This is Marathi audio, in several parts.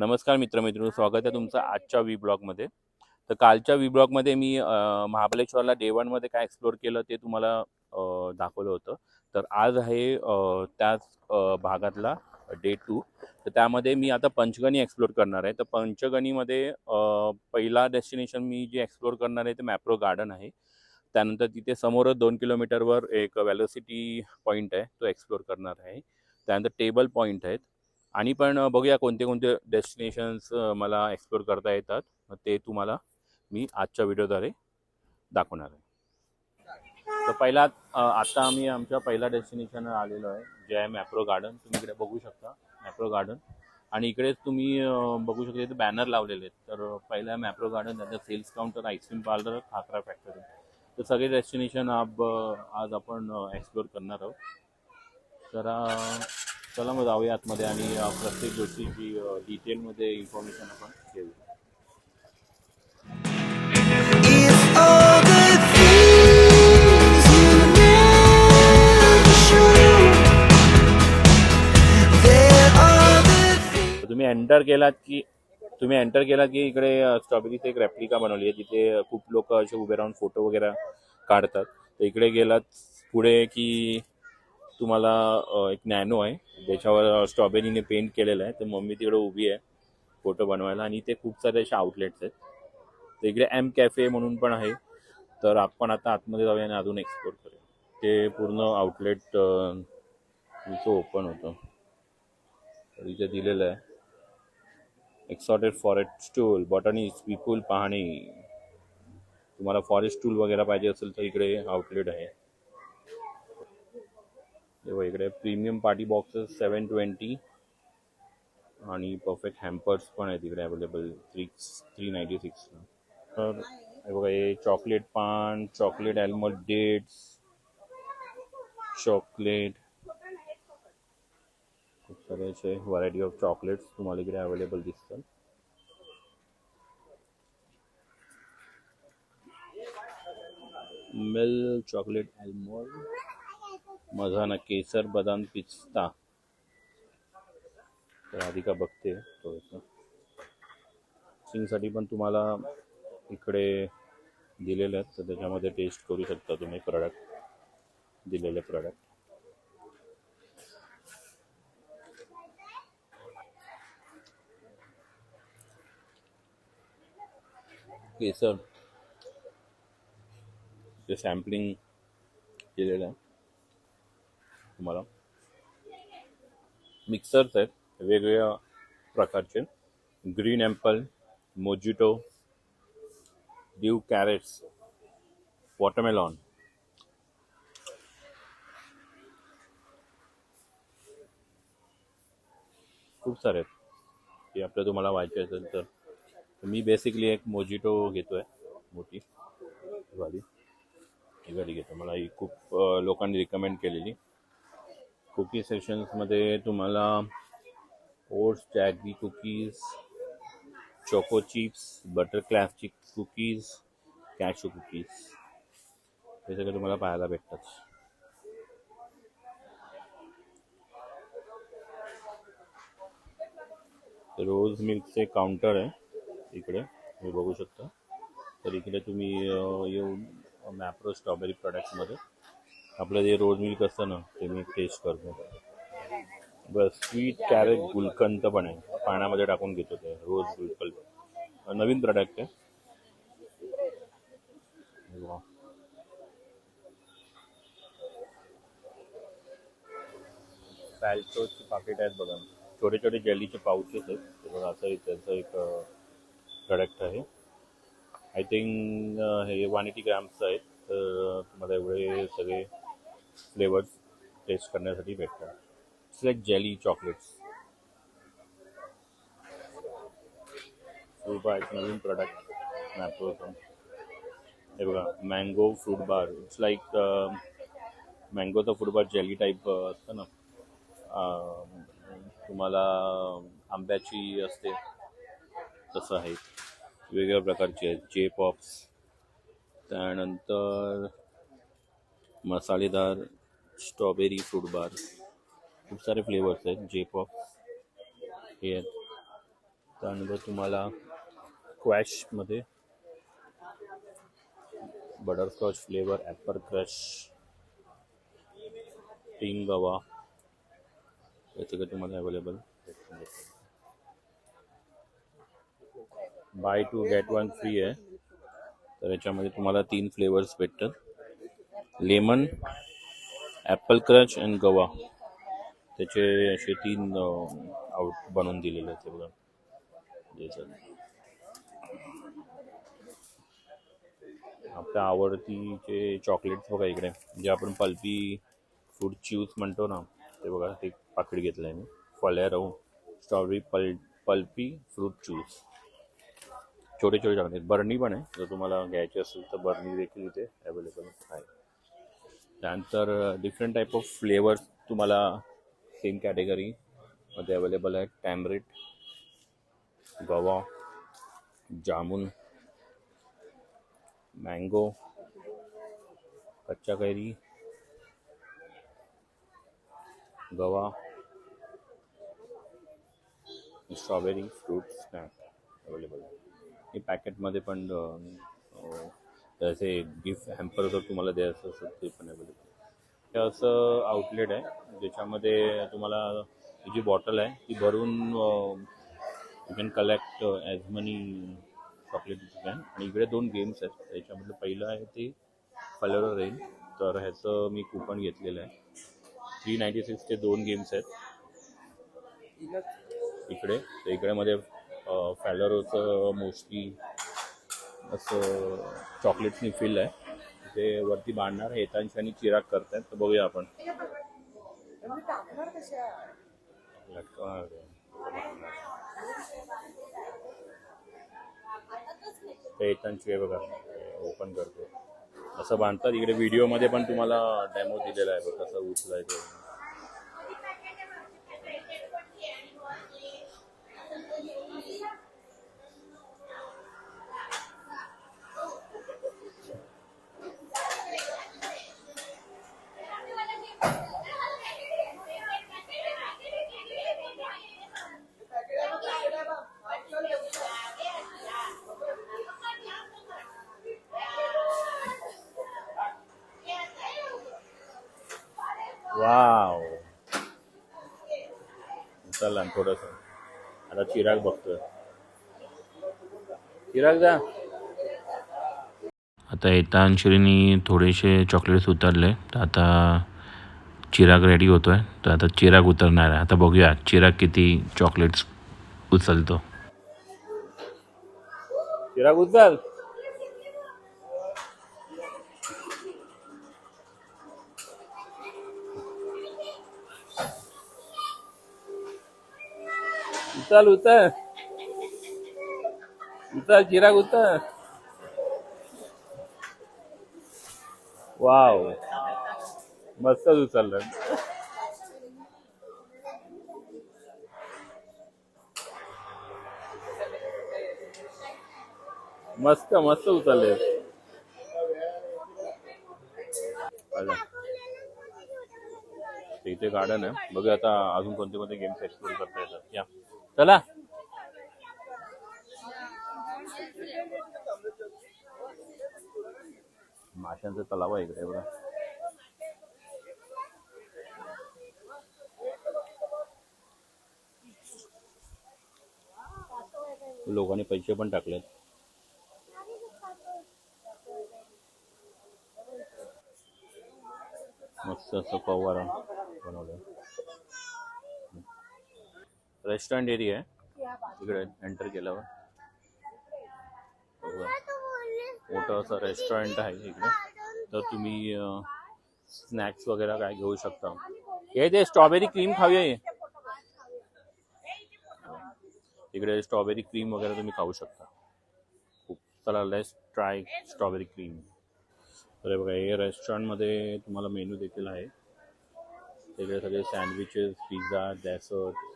नमस्कार मित्रमित्रांनो स्वागत आहे तुमचं आजच्या वी ब्लॉगमध्ये तर कालच्या वी ब्लॉगमध्ये मी महाबळेश्वरला डे वनमध्ये काय एक्सप्लोअर केलं ते तुम्हाला दाखवलं होतं. तर आज आहे त्याच भागातला डे टू तर त्यामध्ये मी आता पंचगणी एक्सप्लोअर करणार आहे. तर पंचगणीमध्ये पहिला डेस्टिनेशन मी जे एक्सप्लोअर करणार आहे ते मॅप्रो गार्डन आहे. त्यानंतर तिथे समोरच दोन किलोमीटरवर एक वेलोसिटी पॉईंट आहे तो एक्सप्लोअर करणार आहे. त्यानंतर टेबल पॉईंट आहेत. आणि पण बघूया कोणते कोणते डेस्टिनेशन्स मला एक्सप्लोअर करता येतात. ते तुम्हाला मी आजच्या व्हिडिओद्वारे दाखवणार आहे. तर पहिला आत्ता आम्ही आमच्या पहिल्या डेस्टिनेशनवर आलेलो आहे जे आहे मॅप्रो गार्डन तुम्ही इकडे बघू शकता मॅप्रो गार्डन आणि इकडेच तुम्ही बघू शकता इथे बॅनर लावलेले आहेत. तर पहिला मॅप्रो गार्डन त्याचं sales counter ice cream parlour khakra factory तर सगळे डेस्टिनेशन आप आज आपण एक्सप्लोअर करणार आहोत. तर चला मग जाऊया आतमध्ये आणि प्रत्येक गोष्टीची डिटेलमध्ये इन्फॉर्मेशन आपण घेऊया. तुम्ही एंटर केलात की तुम्ही एंटर केलात की इकडे स्ट्रॉबेरीची एक रेप्लिका बनवली आहे. जिथे खूप लोक असे उभे राहून फोटो वगैरे काढतात. तर इकडे गेलात पुढे की तुम्हाला एक नॅनो आहे. ज्याच्यावर स्ट्रॉबेरीने पेंट केलेलं आहे. तर मम्मी तिकडे उभी आहे फोटो बनवायला. आणि इथे खूप सारे असे आउटलेट्स आहेत. तर इकडे एम कॅफे म्हणून पण आहे. तर आपण आता आतमध्ये जाऊया आणि अजून एक्सप्लोर करूया. ते पूर्ण आउटलेट इथं ओपन होतं. तर इथे दिलेलं आहे. एक्सॉटेड फॉरेस्ट टूल बॉटनी विपुल पाहणे. तुम्हाला फॉरेस्ट टूल वगैरे पाहिजे असेल तर इकडे आउटलेट आहे. तेव्हा इकडे premium party boxes seven twenty आणि परफेक्ट हॅम्पर्स पण आहेत इकडे अवेलेबल थ्री थ्री नाईन्टी सिक्सला तर हे बघा हे चॉकलेट पान चॉकलेट ॲल्मंड डेट्स चॉकलेट खूप सारे असे व्हरायटी ऑफ चॉकलेट्स तुम्हाला इकडे अवेलेबल दिसतात. मिल चॉकलेट ॲल्मंड मझाना केसर बदाम पिस्ता. तर आधी का बघते थोडंसं सिंगसाठी पण तुम्हाला इकडे दिलेले आहेत तर त्याच्यामध्ये टेस्ट करू शकता तुम्ही प्रॉडक्ट दिलेले प्रॉडक्ट केसर. ते सॅम्पलिंग केलेलं आहे. तुम्हाला. मिक्सर्स आहेत वेगवेगळ्या प्रकारचे. Green apple mojito dew carrots watermelon खूप सारे आहेत. ते आपलं तुम्हाला व्हायचे असेल तर. मी बेसिकली एक मोजिटो घेतो आहे मोठी वाली. ही वाली घेतो मला ही खूप लोकांनी रिकमेंड केलेली. कुकी सेशन्समध्ये तुम्हाला ओट्स टॅगी कुकीज चोको चिप्स बटर क्लॅफची कुकीज कॅशू कुकीज हे सगळं तुम्हाला पाहायला भेटतात. रोज मिल्कचे काउंटर आहे इकडे. तुम्ही बघू शकता. तर इकडे तुम्ही येऊन मॅप्रो स्ट्रॉबेरी प्रोडक्टमध्ये आपलं जे रोज मिल्क असतं ना ते मी टेस्ट करतो. बस स्वीट कॅरेट गुलकंद पण आहे. पाण्यामध्ये टाकून घेतो ते रोज गुलकंद. नवीन प्रोडक्ट आहे. पॅल्टोची पाकिट आहेत बघा. छोटे छोटे जेलीचे पाऊचेस आहेत ते बघा असं त्यांचं एक प्रोडक्ट आहे. आय थिंक हे वन एटी ग्रॅम्सचं आहेत. तर तुम्हाला एवढे सगळे फ्लेवर्स टेस्ट करण्यासाठी भेटतात. It's like jelly chocolates fruit bar एक नवीन प्रोडक्ट मॅप्रोचं हे बघा mango fruit bar it's like मँगोचा fruit bar jelly type असतं ना. Um, तुम्हाला um, आंब्याची असते. तसं आहे. वेगवेगळ्या प्रकारचे आहेत. जे पॉप्स त्यानंतर मसालेदार स्ट्रॉबेरी फ्रूट बार खूप सारे फ्लेवर्स आहेत. जे हे आहेत. त्यानंतर तुम्हाला क्वॅशमध्ये बटरस्कॉच फ्लेवर ॲपर क्रश पिंक गवा हे सगळं तुम्हाला available buy two get one free आहे. तर याच्यामध्ये तुम्हाला तीन फ्लेवर्स भेटतात. लेमन ॲपल क्रंच अँड गवा. त्याचे असे तीन आउट बनवून दिलेले आहेत ते बघा. याच्यात. आपल्या आवडतीचे चॉकलेट्स बघा इकडे. जे आपण पल्पी फ्रूट च्यूज म्हणतो ना ते बघा ते पाकिट घेतलं आहे मी फलेरो स्ट्रॉबेरी पल पल्पी फ्रूट च्यूज छोटे छोटे चॉकलेट बर्नी पण आहे. जर तुम्हाला घ्यायची असेल तर बर्नी देखील इथे अवेलेबल आहे. त्यानंतर डिफरंट टाईप ऑफ फ्लेवर तुम्हाला सेम कॅटेगरीमध्ये अवेलेबल आहे टॅमरेट गवा जामुन मँगो कच्चा कैरी गवा स्ट्रॉबेरी फ्रूट स्नॅक अवेलेबल आहे हे पॅकेटमध्ये पण असे गिफ्ट हॅम्पर जर तुम्हाला द्यायचं असेल ते पण अवेलेबल हे असं आउटलेट आहे ज्याच्यामध्ये तुम्हाला ही जी बॉटल आहे ती भरून you can collect as many chocolate can आणि इकडे दोन गेम्स आहेत. त्याच्यामधलं पहिलं आहे ते कलर रेन तर ह्याचं मी कुपन घेतलेलं आहे. थ्री नाईन्टी सिक्सचे दोन गेम्स आहेत. इकडे तर इकडे मध्ये फॅलरोचं मोस्टली असं चॉकलेट्सनी फिल आहे. ते वरती बांधणार हेतांश आणि चिराग करतायत तर बघूया आपण. आहे बघा ओपन करतो असं बांधतात इकडे व्हिडिओमध्ये पण तुम्हाला डेमो दिलेला आहे बघ कसं उचलायचं वाव चला थोडस. आता चिराग बघतोय. चिराग जा. आता येता अंशरीनी थोडेसे चॉकलेट्स उतरले. तर आता चिराग रेडी होतोय. तर आता चिराग उतरणार आहे. आता बघूया चिराग किती चॉकलेट्स उचलतो. चिराग उचल. चाल उचल उतर चिराग उचल वाव. मस्तच उचललं. मस्त मस्त उचलले. इथे गार्डन आहे. बघूया आता अजून कोणते कोणते गेम एक्सप्लोर करता येतात. या. चला. माशांचा तलाव आहे इकडे बघा. लोकांनी पैसे पण टाकलेत. मस्त असं फवारा बनवलं रेस्टॉरंट एरिया आहे. इकडे एंटर केल्यावर. मोठं असं रेस्टॉरंट आहे इकडे. तर तुम्ही स्नॅक्स वगैरे काय घेऊ शकता? हे ते स्ट्रॉबेरी क्रीम खाऊया. इकडे स्ट्रॉबेरी क्रीम वगैरे तुम्ही खाऊ शकता. खूप. चला लेस ट्राय स्ट्रॉबेरी क्रीम तर बघा हे रेस्टॉरंटमध्ये तुम्हाला मेनू देखील आहे. इकडे सगळे sandwiches pizza dessert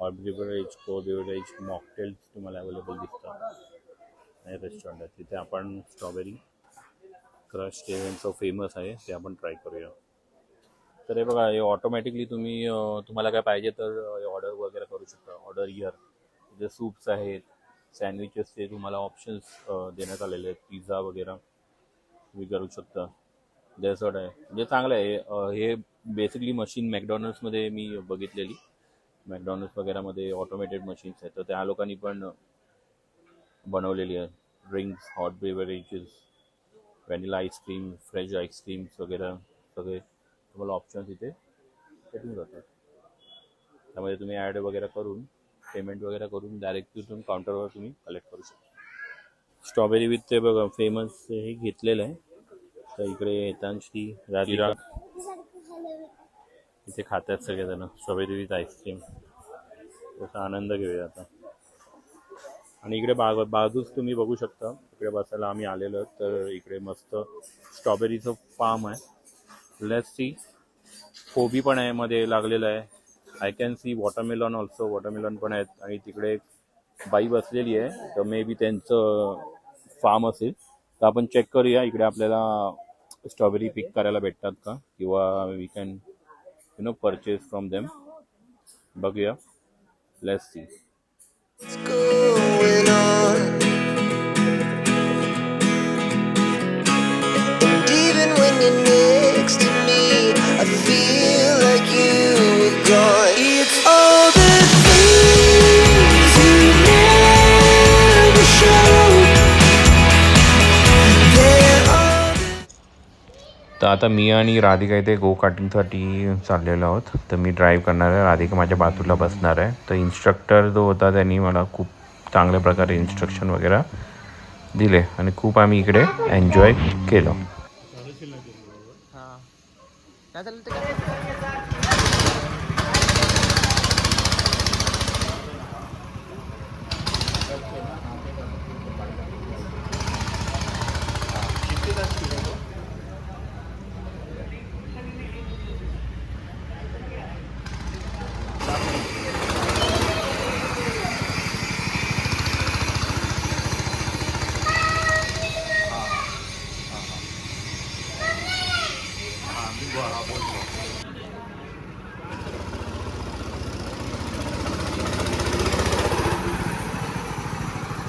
hot beverage को बिवरेज मॉकटेल्स तुम्हाला अवेलेबल दिसतात. हे रेस्टॉरंट आहे तिथे आपण स्ट्रॉबेरी क्रश ते यांचं फेमस आहे ते आपण ट्राय करूया. तर हे बघा हे ऑटोमॅटिकली तुम्ही तुम्हाला काय पाहिजे तर ऑर्डर वगैरे करू शकता. ऑर्डर इयर जे सूप्स आहेत सँडविचेसचे तुम्हाला ऑप्शन्स देण्यात आलेले आहेत. पिझ्झा वगैरे तुम्ही करू शकता. डेझर्ट आहे. म्हणजे चांगलं आहे. हे बेसिकली मशीन मॅकडॉनल्ड्समध्ये मी बघितलेली. मॅकडॉनल्ड्स वगैरेमध्ये ऑटोमेटेड मशीन्स आहेत. तर त्या लोकांनी पण बनवलेली आहे drinks hot beverages vanilla ice cream fresh ice creams वगैरे सगळे तुम्हाला ऑप्शन्स इथे भेटून जातात. त्यामध्ये तुम्ही ॲड वगैरे करून पेमेंट वगैरे करून डायरेक्ट तिथून काउंटरवर तुम्ही कलेक्ट करू शकता. स्ट्रॉबेरी विथ ते बघा फेमस हे घेतलेलं आहे. तर इकडे येतांशी राधिका ते खातात सगळेजण. Strawberry with ice cream. त्याचा आनंद घेऊया आता. आणि इकडे बाग बाजूच तुम्ही बघू शकता. इकडे बसायला आम्ही आलेलो तर इकडे मस्त स्ट्रॉबेरीचं फार्म आहे. लेट्स सी कोबी पण आहे मध्ये लागलेलं आहे. I can see watermelon also watermelon पण आहेत. आणि तिकडे एक बाई बसलेली आहे. तर मे बी त्यांचं फार्म असेल. तर आपण चेक करूया. इकडे आपल्याला स्ट्रॉबेरी पिक करायला भेटतात का? किंवा we can you know purchase from them. But yeah let's see. तर आता मी आणि राधिका इथे गो कार्टिंगसाठी चाललेलो आहोत. तर मी ड्राईव्ह करणार आहे. राधिका माझ्या बाजूला बसणार आहे. तर इन्स्ट्रक्टर जो होता त्यांनी मला खूप चांगल्या प्रकारे इन्स्ट्रक्शन वगैरे दिले आणि खूप आम्ही इकडे एन्जॉय केलं.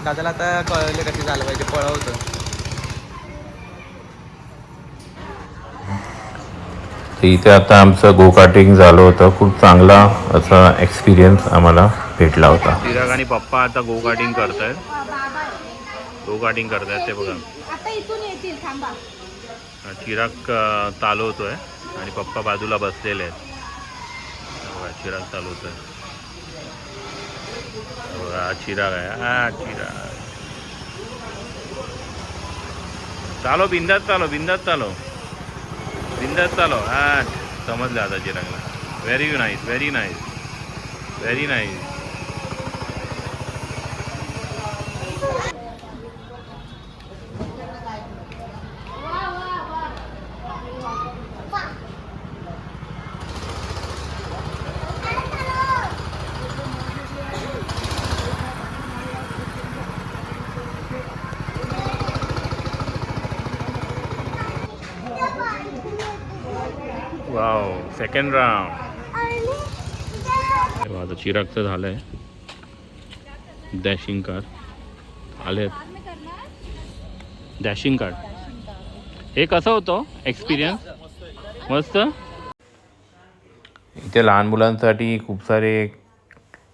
दादाला आता कळले कशी झालं पाहिजे पळवतं. इथे आता आमचं गो कार्टिंग झालं होतं. खूप चांगला असा एक्सपिरियन्स आम्हाला भेटला होता. चिराग आणि पप्पा आता गो कार्टिंग करतायत. गो कार्टिंग करतायत ते बघा. आता इथून येतील थांबा. चिराग चालवतोय आणि पप्पा बाजूला बसलेले आहेत. बघा, चिराग चालवतोय. बघा, हा चिराग आहे हा चिराग चालो बिंदात चालो बिंदात चालो बिंदात चालो हा समजलं आता चिरागला very nice very nice very nice wow second round आता चिरागचं झालंय. डॅशिंग कार आलेत. डॅशिंग कार हे कसं होतं? एक्सपिरियन्स मस्त? इथे लहान मुलांसाठी खूप सारे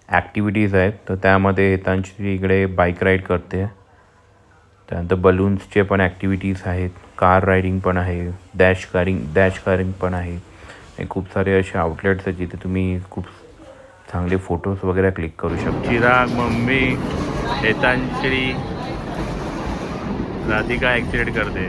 ॲक्टिव्हिटीज आहेत. तर त्यामध्ये येतांची इकडे बाईक राईड करते. त्यानंतर बलून्सचे पण ॲक्टिव्हिटीज आहेत. कार रायडिंग पण आहे. डॅश कारिंग डॅश कारिंग पण आहे. खूप सारे असे आउटलेट्स आहेत जिथे तुम्ही खूप चांगले फोटोज वगैरे क्लिक करू शकता. चिराग मम्मी हेतांश्री राधिका ॲक्सिडेंट करते.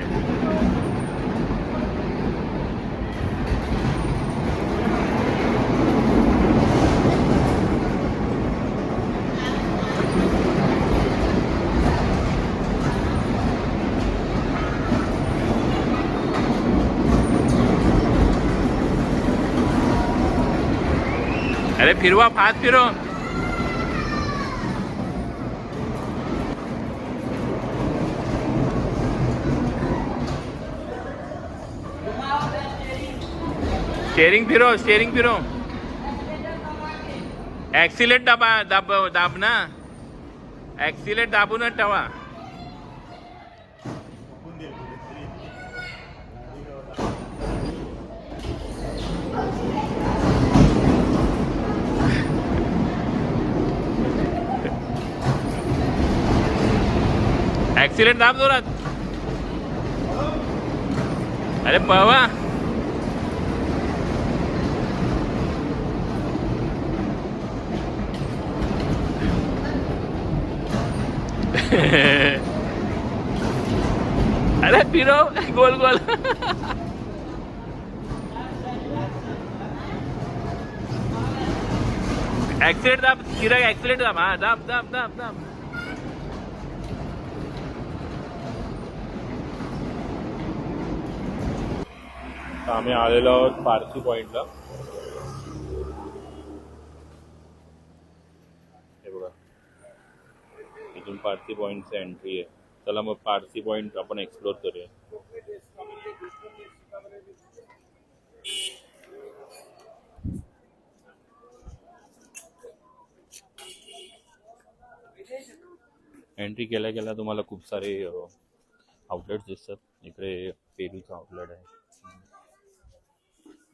अरे फिरवा फास्ट फिरो. स्टेरिंग फिरो स्टेरिंग फिरो. ॲक्सिलेट दाबा दाब दाब ना. ऍक्सिलेट दाबूनच ठेवा ऍक्सिडेंट दाब जोरात. अरे पवा अरे फिरव गोल गोल. ऍक्सिडेंट दाब चिराग ऍक्सिडेंट दाब हा दाब दाब दाब दाब. आम्ही आलेलो आहोत पारसी पॉइंटला हे बघा. इथून पारसी पॉइंटची एंट्री आहे. चला मग पारसी पॉइंट आपण एक्सप्लोर करूया. एंट्री केल्या केल्या तुम्हाला खूप सारे आउटलेट्स दिसतात. इकडे पेरूचं आउटलेट आहे.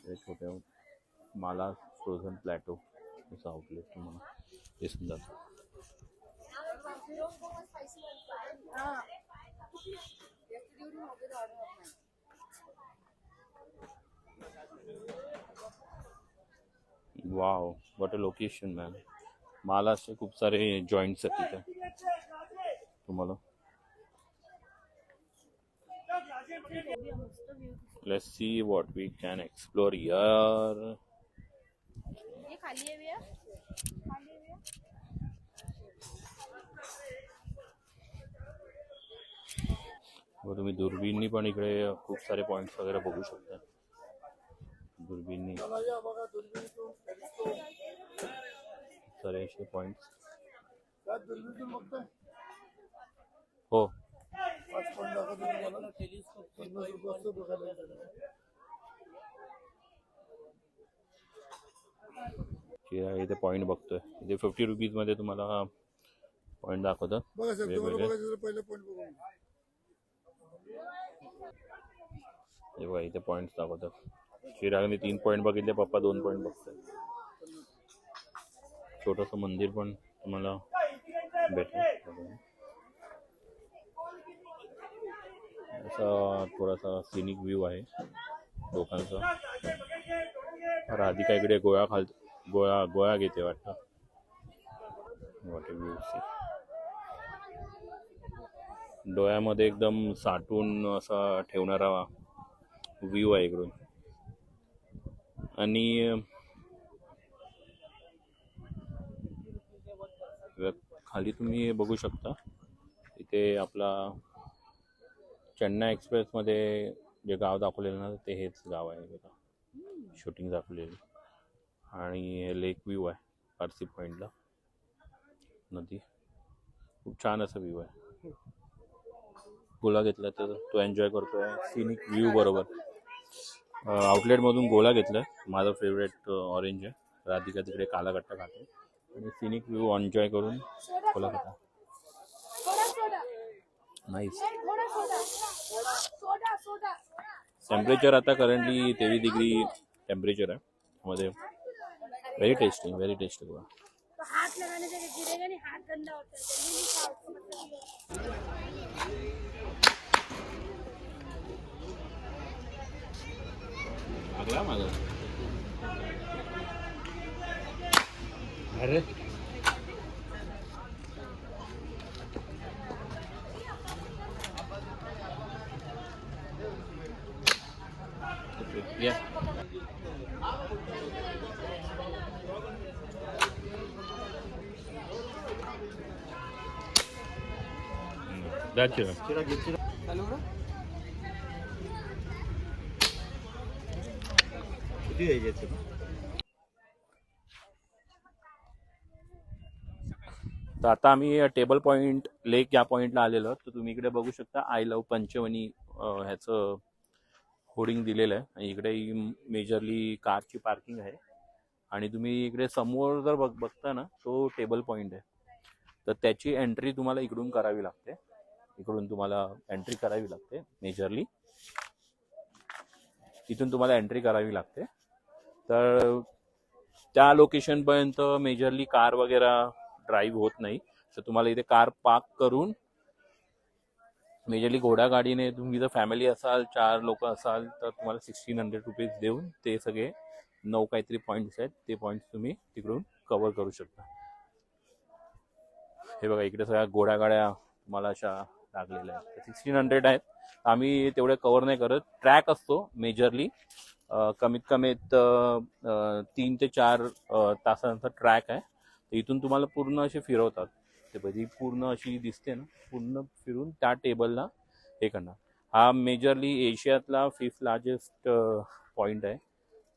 छोट्या माला फ्रोझन प्लॅटो असं आउटलेट तुम्हाला what a location ma'am Maharashtra खूप सारे जॉईंट्स आहेत तिथे तुम्हाला let's see what we can explore यार ये खाली आहे भैया? खाली आहे भैया? व तुम्ही दुर्बीननी पण इकडे खूप सारे पॉईंट्स वगैरे बघू शकता दुर्बीननी सारे असे पॉईंट्स हो। चिरा इथे पॉईंट बघतोय. इथे फिफ्टी रुपीजमध्ये तुम्हाला पॉईंट दाखवतं. बघा सर तुम्हाला वेगवेगळे. बघायचं तर पहिलं पॉईंट बघून हे बघा इथे पॉईंट्स दाखवतात चिरागने तीन पॉईंट बघितले पप्पा दोन पॉईंट बघतात छोटंसं मंदिर पण तुम्हाला भेटेल. असा थोडासा सिनिक व्ह्यू आहे लोकांचा. राधिका इकडे गोळा खाल गोळा गोळा घेते वाटतं. वॉट व्ह्यू सी डोळ्यामध्ये एकदम साठून असा ठेवणारा व्ह्यू आहे इकडून. आणि खाली तुम्ही बघू शकता. इथे आपला चेन्नई एक्सप्रेसमध्ये जे गाव दाखवलेलं ना ते हेच गाव आहे बघा. शूटिंग दाखवलेली. आणि लेक व्ह्यू आहे पारसी पॉईंटला नदी. खूप छान असा व्ह्यू आहे. गोला घेतला तर तो एन्जॉय करतो आहे सिनिक व्ह्यू बरोबर आउटलेटमधून गोला घेतला. माझा फेवरेट ऑरेंज आहे. राधिका तिकडे काला गट्टा खाते. आणि सिनिक व्ह्यू एन्जॉय करून गोला खाता नाईस थोडा सोडा सोडा सोडा टेम्परेचर आता करंटली तेवीस डिग्री टेम्परेचर आहे. मध्ये very tasty very tasty Goa. तो हाथ लगाने से गिरेगा नहीं हाथ गंदा होता है जल्दी नहीं खाओ उसका मतलब ये है। लागला माझा अरे या द्यायचे तर आता आम्ही टेबल पॉईंट लेक या पॉईंटला आलेलो. तर तुम्ही इकडे बघू शकता आय लव्ह पंचवनी अं, ह्याचं होर्डिंग दिलेलं आहे. आणि इकडे मेजरली कारची पार्किंग आहे. आणि तुम्ही इकडे समोर जर बघ बघता ना तो टेबल पॉईंट आहे. तर त्याची एंट्री तुम्हाला इकडून करावी लागते. इकडून तुम्हाला एंट्री करावी लागते मेजरली इथून तुम्हाला एंट्री करावी लागते. तर त्या लोकेशनपर्यंत मेजरली कार वगैरे ड्राईव्ह होत नाही. तर तुम्हाला इथे कार पार्क करून मेजरली घोडागाडीने तुम्ही जर फॅमिली असाल चार लोक असाल तर तुम्हाला सिक्स्टीन हंड्रेड रुपीज देऊन ते सगळे नऊ काहीतरी पॉईंट्स आहेत. ते पॉईंट्स तुम्ही तिकडून कवर करू शकता. हे बघा इकडे सगळ्या घोडागाड्या तुम्हाला अशा लागलेलं आहे. सिक्स्टीन हंड्रेड आहेत. आम्ही तेवढे कव्हर नाही करत. ट्रॅक असतो मेजरली कमीत कमी तीन ते चार तासांचा ट्रॅक आहे. तर इथून तुम्हाला पूर्ण असे फिरवतात. ते बघी पूर्ण अशी दिसते ना पूर्ण फिरून त्या टेबलला हे करणार. हा मेजरली एशियातला फिफ्थ लार्जेस्ट पॉईंट आहे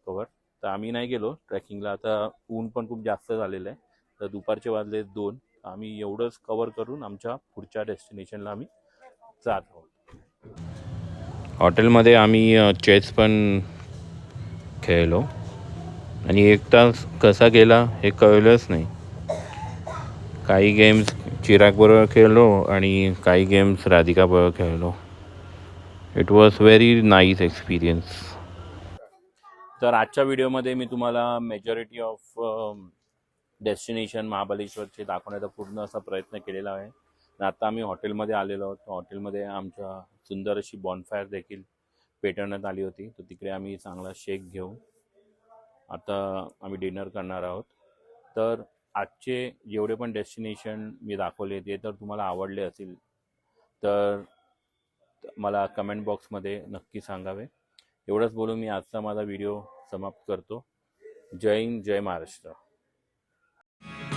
कवर तर आम्ही नाही गेलो ट्रेकिंगला. आता ऊन पण खूप जास्त झालेलं आहे. तर दुपारचे वाजले दोन. आम्ही एवढंच कवर करून आमच्या पुढच्या डेस्टिनेशनला आम्ही जात आहोत. हॉटेलमध्ये आम्ही चेस पण खेळलो. आणि एक तास कसा गेला हे कळलंच नाही. काही गेम्स चिरागबरोबर खेळलो आणि काही गेम्स राधिकाबरोबर खेळलो. It was very nice experience तर आजच्या व्हिडिओमध्ये मी तुम्हाला मेजॉरिटी ऑफ डेस्टिनेशन महाबलेश्वरचे दाखवण्याचा पूर्ण असा प्रयत्न केलेला आहे. आणि आता आम्ही हॉटेलमध्ये आलेलो आहोत. हॉटेलमध्ये आमच्या सुंदर अशी बॉनफायर देखील पेटवण्यात आली होती. तर तिकडे आम्ही चांगला शेक घेऊ. आता आम्ही डिनर करणार आहोत. तर आजचे जेवढे पण डेस्टिनेशन मी दाखवले ते तर तुम्हाला आवडले असतील तर मला कमेंट बॉक्समध्ये नक्की सांगावे. एवढंच बोलून मी आजचा माझा व्हिडिओ समाप्त करतो. जय हिंद जय महाराष्ट्र. Thank you